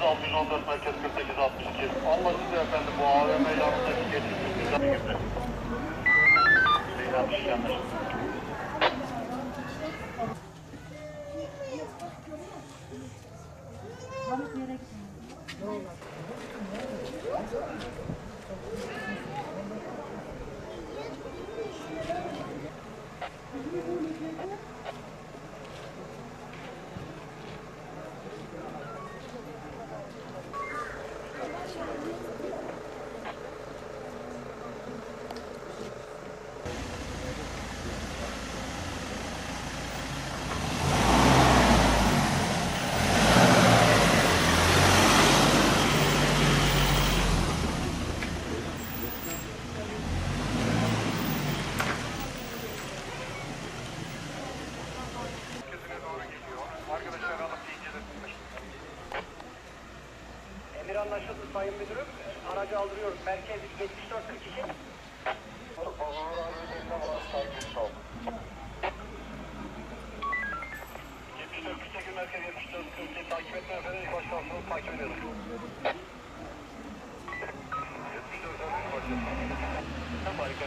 114 merkez 48 62. Anlaşıldı efendim bu AVM yanındaki geçiş güzel gibi. Hüseyin 62 anlaşıldı. Merkezine Emir anlaşıldı Sayın Müdürüm. Aracı aldırıyorum. Merkez 7442. Merkez 7442 takip etme efendim. İlk başkanlığı takip ediyoruz. 7442 başkanlığı. Harika.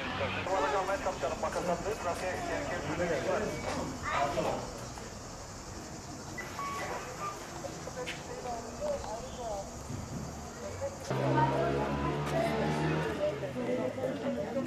Başkanlığı. Bakın trafiğe gereken